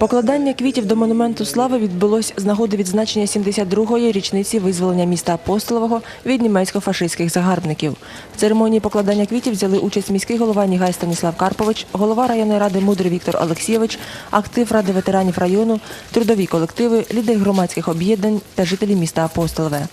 Покладання квітів до монументу слави відбулось з нагоди відзначення 72-ї річниці визволення міста Апостолового від німецько-фашистських загарбників. В церемонії покладання квітів взяли участь міський голова Нігай Станіслав Карпович, голова районної ради Мудрий Віктор Олексійович, актив ради ветеранів району, трудові колективи, лідери громадських об'єднань та жителі міста Апостолове.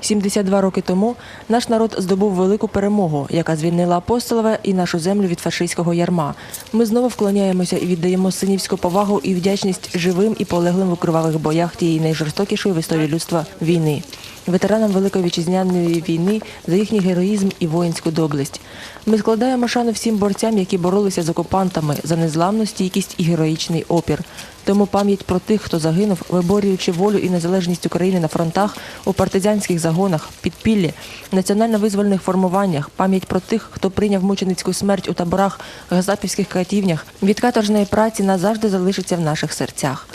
72 роки тому наш народ здобув велику перемогу, яка звільнила Апостолове і нашу землю від фашистського ярма. Ми знову вклоняємося і віддаємо синівську повагу і вдячність живим і полеглим в кривавих боях тієї найжорстокішої в історії людства війни. Ветеранам Великої вітчизняної війни за їхній героїзм і воїнську доблесть. Ми складаємо шану всім борцям, які боролися з окупантами за незламну стійкість і героїчний опір. Тому пам'ять про тих, хто загинув, виборюючи волю і незалежність України на фронтах, у партизанських загонах, підпіллі, національно-визвольних формуваннях, пам'ять про тих, хто прийняв мученицьку смерть у таборах, газапівських катівнях, від каторжної праці назавжди залишиться в наших серцях.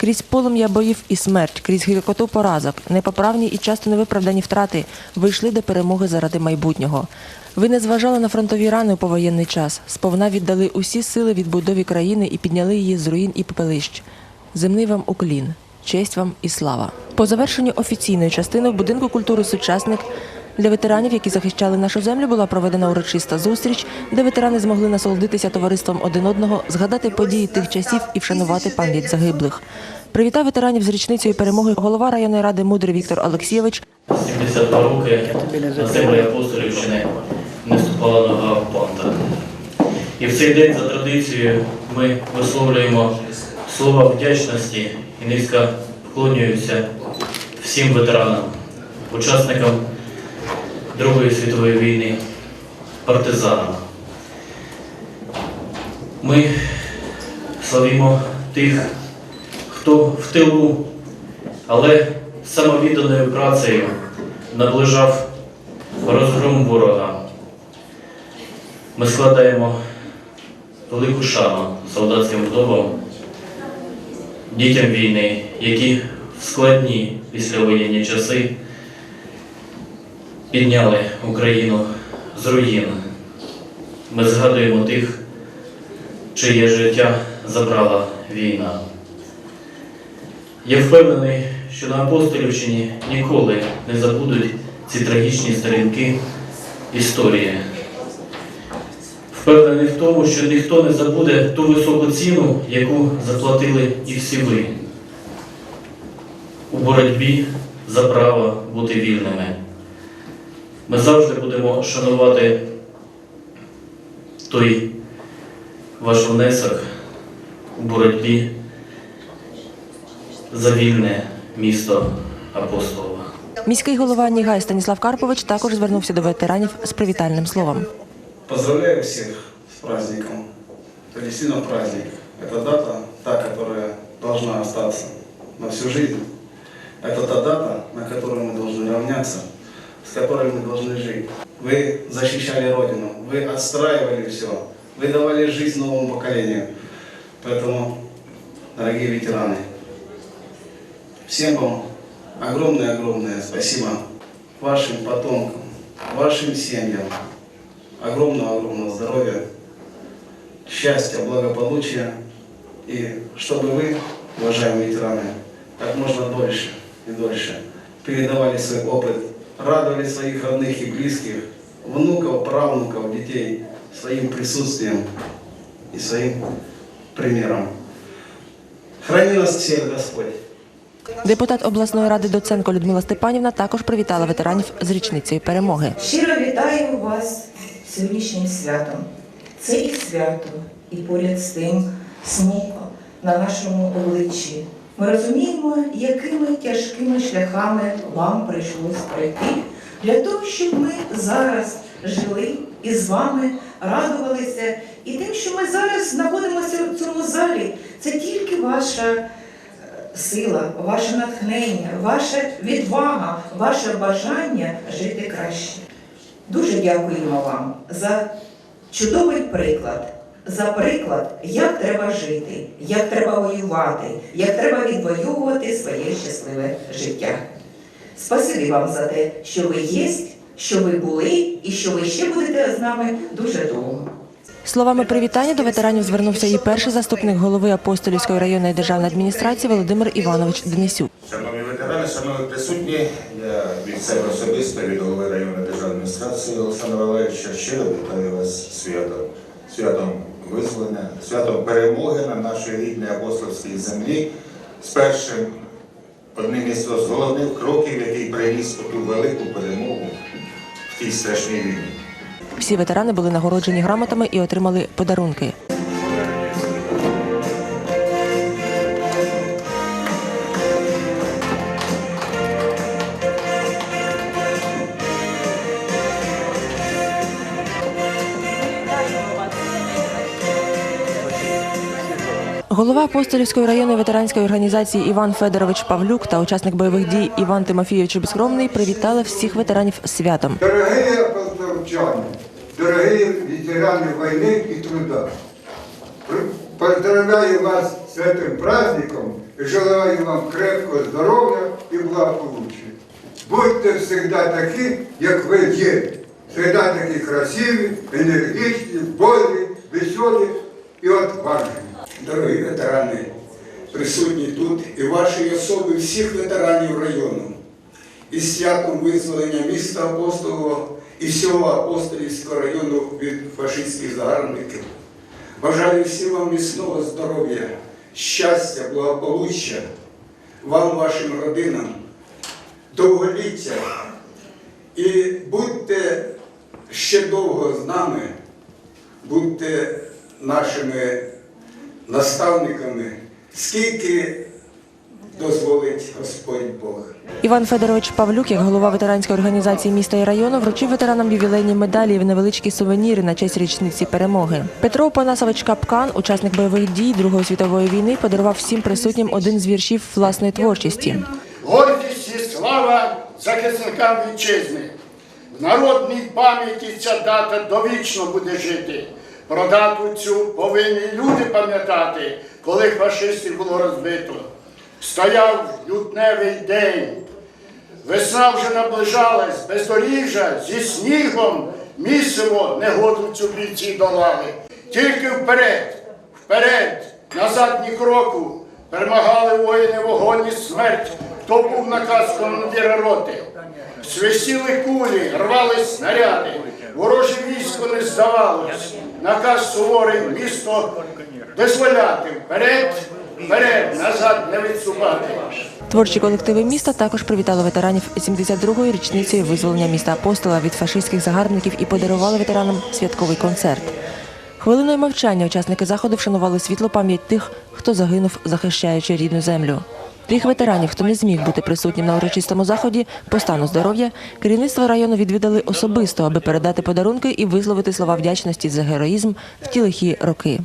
Крізь полум'я боїв і смерть, крізь гіркоту поразок, непоправні і часто невиправдані втрати вийшли до перемоги заради майбутнього. Ви не зважали на фронтові рани у повоєнний час, сповна віддали усі сили відбудові країни і підняли її з руїн і пепелищ. Земний вам уклін, честь вам і слава. По завершенню офіційної частини в будинку культури сучасник для ветеранів, які захищали нашу землю, була проведена урочиста зустріч, де ветерани змогли насолодитися товариством один одного, згадати події тих часів і вшанувати пам'ять загиблих. Привітав ветеранів з річницею перемоги голова районної ради Мудрий Віктор Олексійович 72 роки на землі Апостолівщини не ступала нога окупанта. І в цей день за традицією ми висловлюємо слова вдячності і низько вклонюємося всім ветеранам, учасникам Другої світової війни, партизанам. Ми славимо тих, хто в тилу, але самовідданою працею наближав розгром ворога. Ми складаємо велику шану солдатським вдовам, дітям війни, які в складні післявоєнні часи підняли Україну з руїн. Ми згадуємо тих, чиє життя забрала війна. Я впевнений, що на Апостолівщині ніколи не забудуть ці трагічні сторінки історії. Впевнений в тому, що ніхто не забуде ту високу ціну, яку заплатили і всі ви у боротьбі за право бути вільними. Ми завжди будемо шанувати той ваш внесок у боротьбі за вільне місто Апостолова. Міський голова Нігай Станіслав Карпович також звернувся до ветеранів з привітальним словом. Поздравляю всех с праздником. Это действительно праздник. Это дата, та, которая должна остаться на всю жизнь. Это та дата, на которую мы должны равняться, С которой мы должны жить. Вы защищали Родину, вы отстраивали все, вы давали жизнь новому поколению. Поэтому, дорогие ветераны, всем вам огромное-огромное спасибо вашим потомкам, вашим семьям, огромного-огромного здоровья, счастья, благополучия. И чтобы вы, уважаемые ветераны, как можно дольше и дольше передавали свой опыт, радовали своих родных и близких, внуков, правнуков, детей своим присутствием и своим примером. Храни нас всех Господь. Депутат обласної ради Доценко Людмила Степанівна також привітала ветеранів з річницею перемоги. Щиро вітаю вас сьогоднішнім святом. Це і свято, і поряд з тим смука на нашому обличчі. Ми розуміємо, якими тяжкими шляхами вам прийшлось пройти для того, щоб ми зараз жили і з вами радувалися. І тим, що ми зараз знаходимося в цьому залі, це тільки ваша е, сила, ваше натхнення, ваша відвага, ваше бажання жити краще. Дуже дякуємо вам за чудовий приклад, за приклад, як треба жити, як треба воювати, як треба відвоювати своє щасливе життя. Спасибі вам за те, що ви є, що ви були і що ви ще будете з нами дуже довго. Словами привітання до ветеранів звернувся і перший заступник голови Апостолівської районної державної адміністрації Володимир Іванович Денисюк. Шановні ветерани, шановні присутні, я від себе особисто, від голови районної державної адміністрації Олександра Валерійовича щиро вітаю вас святом, святом визволення, святом перемоги на нашій рідній апостольській землі, з першим одним із головних кроків, який приніс ту велику перемогу в тій страшній війні. Всі ветерани були нагороджені грамотами і отримали подарунки. Голова Апостолівської районної ветеранської організації Іван Федорович Павлюк та учасник бойових дій Іван Тимофійович Безкромний привітали всіх ветеранів з святом. Дорогие полтавчане, дорогие ветераны войны и труда, пр- поздравляю вас с этим праздником и желаю вам крепкого здоровья и благополучия. Будьте всегда такі, як ви є. Всегда такі красиві, енергічні, бодрі, веселі і отважні. Дорогі ветерани, присутні тут і ваші особи всіх ветеранів району, із святом визволення міста Апостолового і всього Апостолівського району від фашистських загарбників. Бажаю всім вам міцного здоров'я, щастя, благополуччя, вам, вашим родинам, довголіття. І будьте ще довго з нами, будьте нашими наставниками, скільки дозволить Господь Бог. Іван Федорович Павлюк, як голова ветеранської організації міста і району, вручив ветеранам ювілейні медалі і невеличкі сувеніри на честь річниці перемоги. Петро Панасович Капкан, учасник бойових дій Другої світової війни, подарував всім присутнім один з віршів власної творчості. Гордість і слава захисникам вітчизни. В народній пам'яті ця дата довічно буде жити. Про дату цю повинні люди пам'ятати, коли фашистів було розбито. Стояв лютневий день. Весна вже наближалась, бездоріжжя зі снігом місиво негоду цю бійці долали. Тільки вперед, вперед, назад ні кроку, перемагали воїни вогонь і смерть, хто був наказ командира роти. Свистіли кулі, рвали снаряди, вороже військо не здавалось. Наказ суворий місто визволяти вперед, вперед, назад не відсувати. Творчі колективи міста також привітали ветеранів 72-ї річниці визволення міста Апостола від фашистських загарбників і подарували ветеранам святковий концерт. Хвилиною мовчання учасники заходу вшанували світлу пам'ять тих, хто загинув, захищаючи рідну землю. Тих ветеранів, хто не зміг бути присутнім на урочистому заході по стану здоров'я, керівництво району відвідали особисто, аби передати подарунки і висловити слова вдячності за героїзм в ті лихі роки.